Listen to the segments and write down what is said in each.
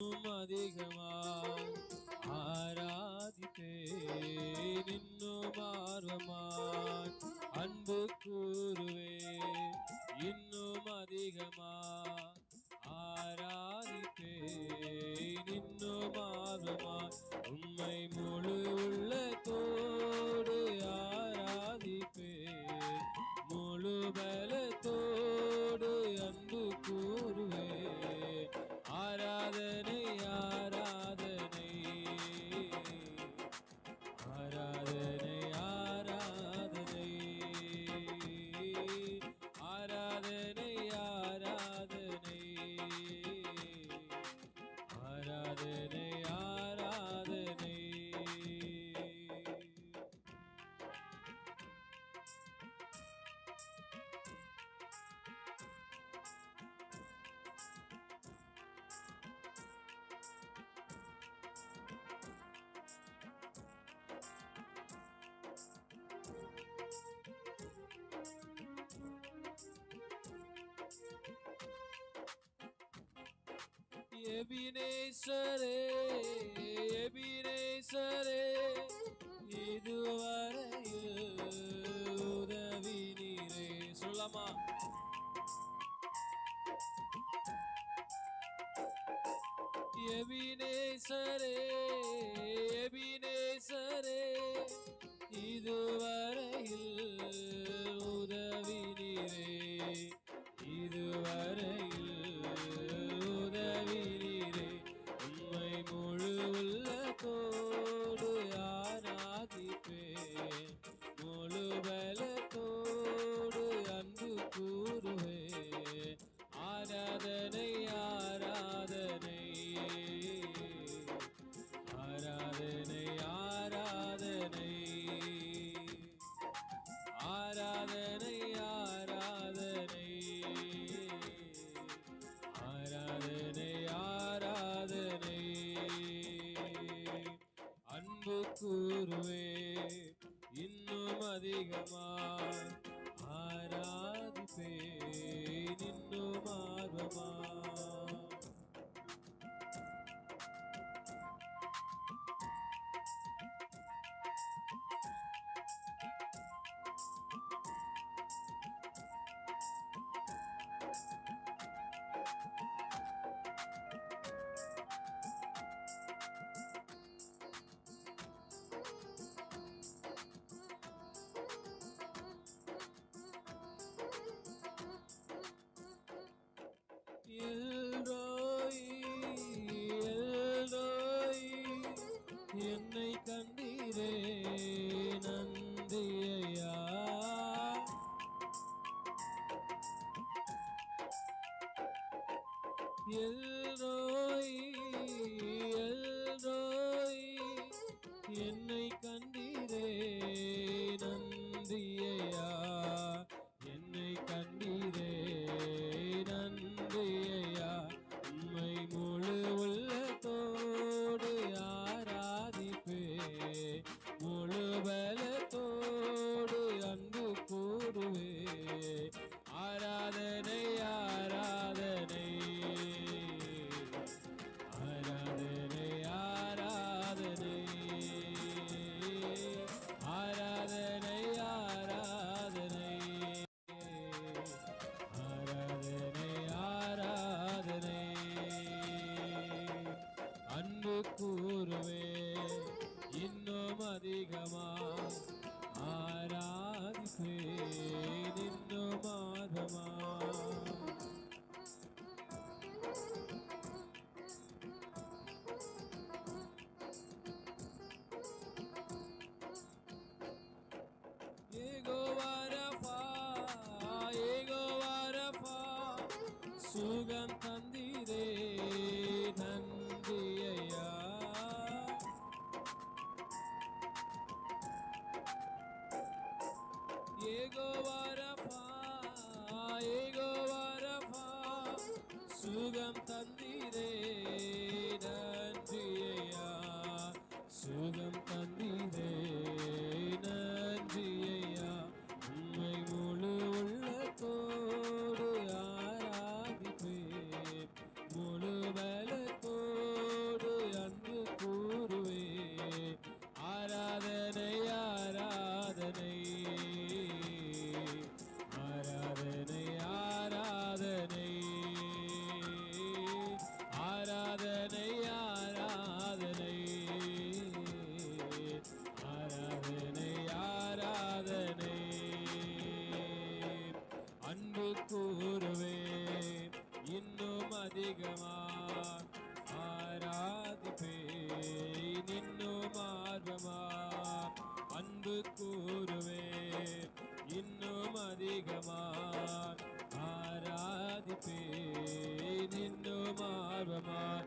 அதிகமாய் ஆராதித்தே இன்னும் ஆர்வமாய் அன்பு கூறுவே இன்னும் அதிகமாய் ஆராதித்தே இன்னும் ஆர்வமாய் உண்மை முழு உள்ளத்தோடு ஆராதிப்பே முழுவர் எபினேஸ்வரே எபினேஸ்வரே இதுவரையில் உதவி நீரே சொல்லமா எபினேஸ்வரே எபினேஸ்வரே குருவே இன்னும் அதிகமாய் ஆராதிப்பே என்னை கண்டீரே நந்தியா எல் கூறுவேன். இன்னும் அதிகமா ஆராதிப்பேன். இன்னும் ஆர்வமா அன்பு கூறுவேன். இன்னும் அதிகமா ஆராதிப்பேன். இன்னும் ஆர்வமா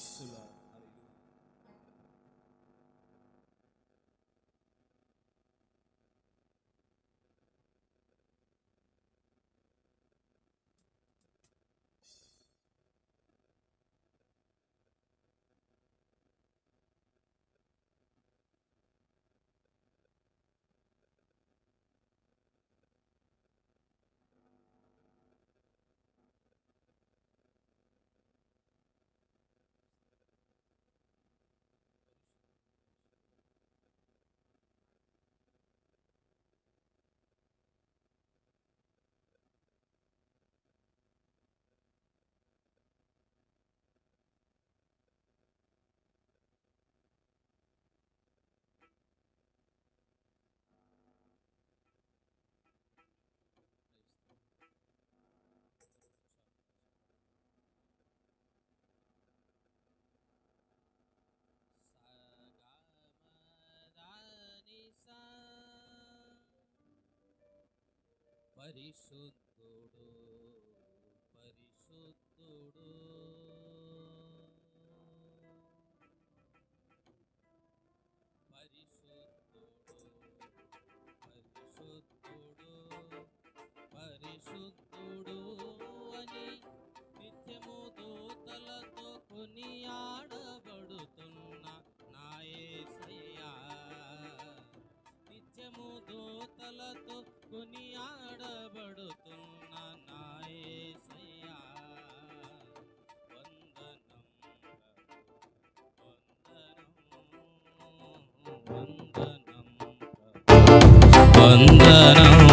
是的 పరిశుద్ధుడు పరిశుద్ధుడు. పరిశుద్ధుడు పరిశుద్ధుడు పరిశుద్ధుడు అని నిత్యము దూతలతో కొనియాడబడుతున్న నా యేసయ్యా నిత్యము దూతలతో కొని ఆడబడుతున్న నాయసయ్యా. వందనం వందనం వందనం వందనం.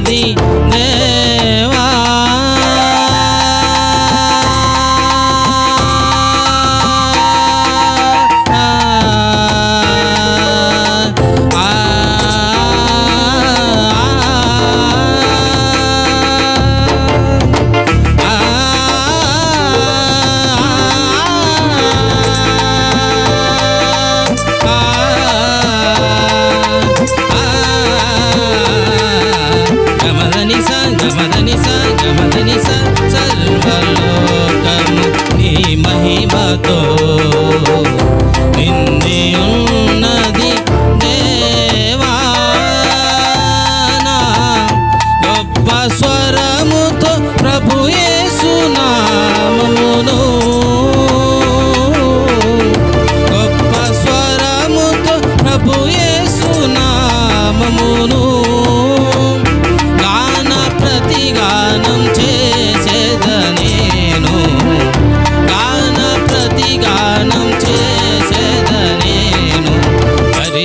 நபி సర్వలోకము నీ మహిమతో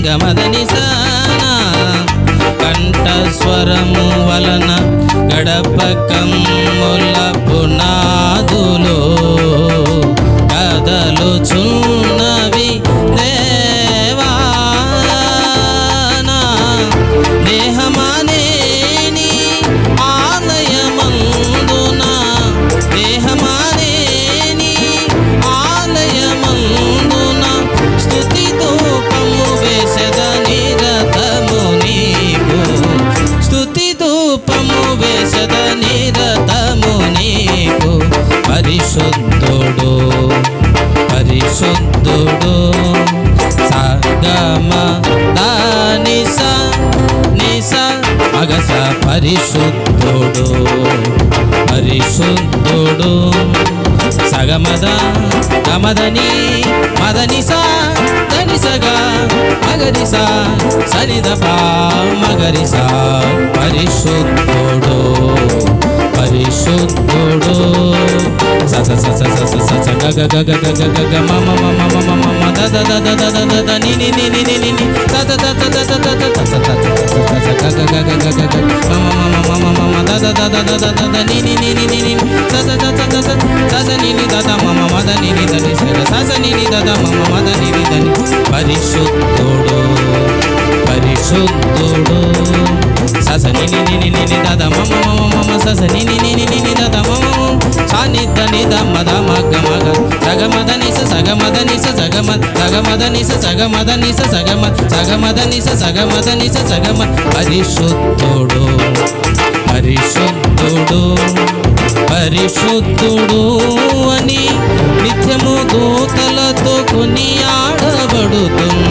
గమదని గమదని కంఠస్వరము వలన గడపకం పరిశుద్ధుడు పరిశుద్ధుడు సగమ దానిస నిస అగస పరిశుద్ధుడు పరిశుద్ధుడు. సగమద గమదని మదనిస దనిసగ మగరిస సరిదప మగరిస పరిశుద్ధుడు. పరిశుద్ధుడు సస సస సస సస గగ గగ గగ గగ మమ మమ మమ మమ దద దద దద దద ని ని ని ని ని ని ని దద దద దద దద దద సస సస సస గగ గగ గగ పరిశుద్ధుడు పరిశుద్ధుడు సస నిని నిని దద మమ సస నిని నిని నిని దద మమ సానిద్ద దమ మద మగ మగ సగమద నిస సగమద నిస సగమద సగమద నిస సగమద నిస సగమ సగమద నిస సగమద నిస సగమ పరిశుద్ధుడు పరిశుద్ధుడు పరిశుద్ధుడు అని నిత్యము దూతలతో కొని ఆడబడుతుంది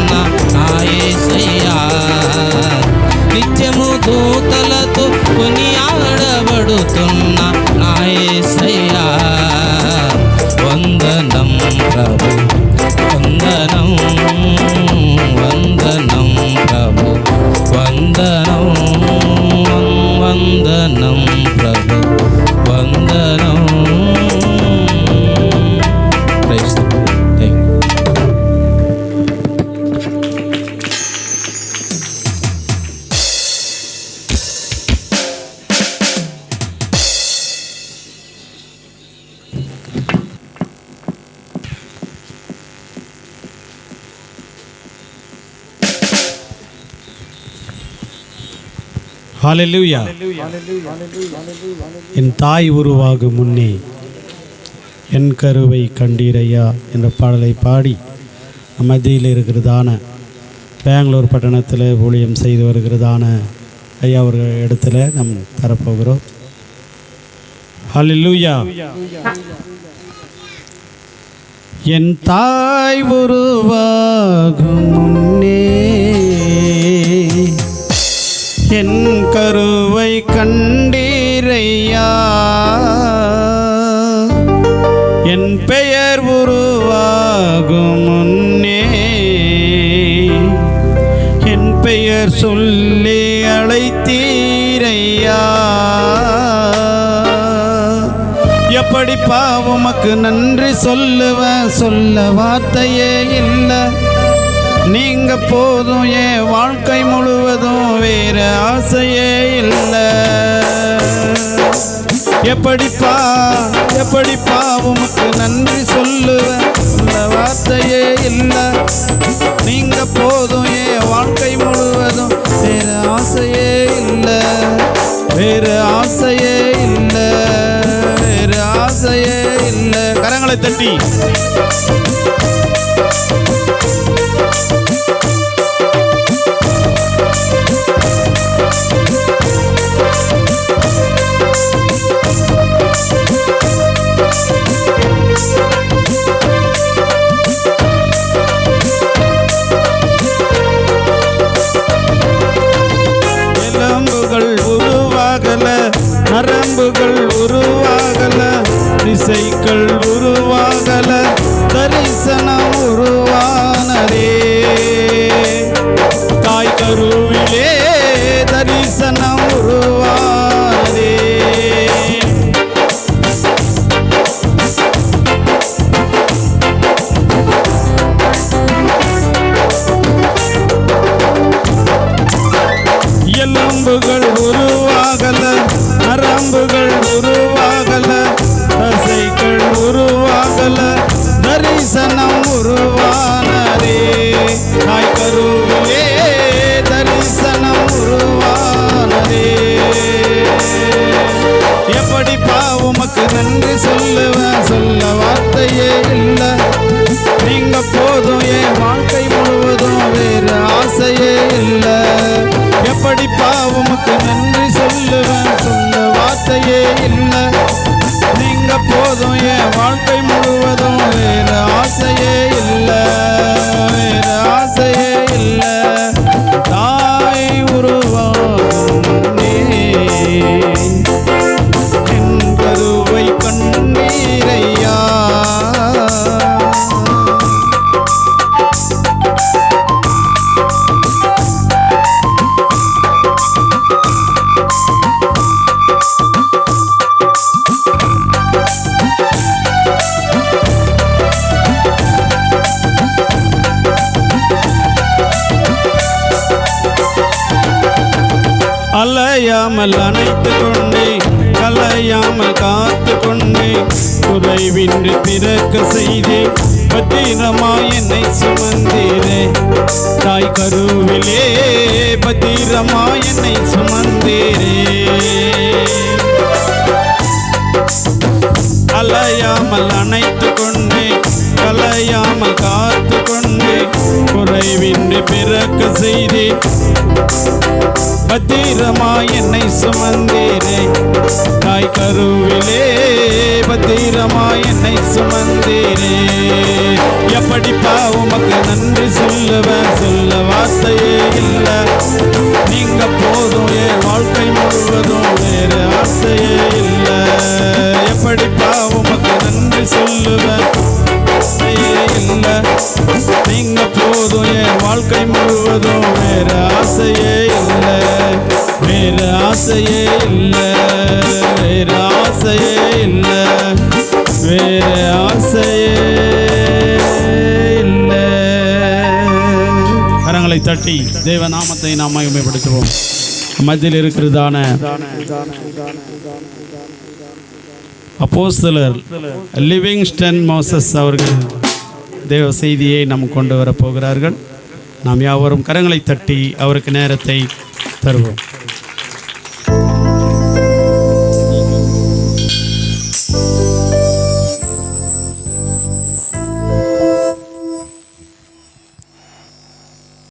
పడుతున్న ஹalleluya என் தாய் உருவாகும் முன்னே என் கருவை கண்டீரையா என்ற பாடலை பாடி மத்தியில் இருக்கிறதான பெங்களூர் பட்டணத்தில் ஊழியம் செய்து வருகிறதான ஐயா அவர்கள் இடத்துல நம் தரப்போகிறோம். ஹalleluya என் தாய் உருவாகும் முன்னே என் கருவை கண்டீரையா? என் பெயர் உருவாகும் முன்னே என் பெயர் சொல்லி அழைத்தீரையா? எப்படி பாவமக்கு நன்றி சொல்லுவ? சொல்ல வார்த்தையே இல்லை. நீங்க போதும் என் வாழ்க்கை முழுவதும் வேற ஆசையே இல்லை. எப்படிப்பா எப்படிப்பா உமக்கு நன்றி சொல்லுவேன்? இந்த வார்த்தையே இல்லை. நீங்க போதும் என் வாழ்க்கை முழுவதும் வேற ஆசையே இல்லை. வேற ஆசையே இல்லை. வேற ஆசையே இல்லை. கரங்களை தட்டி. அலையாமல் அணைத்து கொண்டே கலையாமல் காத்து கொண்டே குறைவின்றி பிறக்க செய்தே பத்திரமாய் என்னை சுமந்தீரே. தாய் கருவிலே பத்திரமாய் என்னை சுமந்தீரே. அலையாமல் அணைத்து கொண்டே கலையாமல் காத்து கொண்டே குறைவின்றி பிறக்க செய்தே. பத்திரமா என்னை சுமந்தீரே. தாய் கருவிலே பத்திரமா என்னை சுமந்தீரே. எப்படிப்பா உமக்கு நன்றி சொல்லுவேன் சொல்ல வார்த்தையே இல்லை. நீங்க போதும் என் வாழ்க்கை முழுவதும் வேறு ஆசையே இல்லை. எப்படிப்பா உமக்கு நன்றி சொல்லுவேன் இல்லை. நீங்க போதும் என் வாழ்க்கை முழுவதும் வேற ஆசையே இல்லை. வேற ஆசையே இல்லை. வேற ஆசையே இல்லை. வேற ஆசையே இல்லை. கரங்களை தட்டி தேவ நாமத்தை நாம் மகிமைப்படுத்துவோம். மத்தியில் இருக்கிறதான அப்போஸ்தலர் லிவிங்ஸ்டன் மோசஸ் அவர்கள். தேவ செய்தியை நாம் கொண்டு வரப் போகிறார்கள். நாம் யாவரும் கரங்களை தட்டி அவருக்கு நேரத்தை தருவோம்.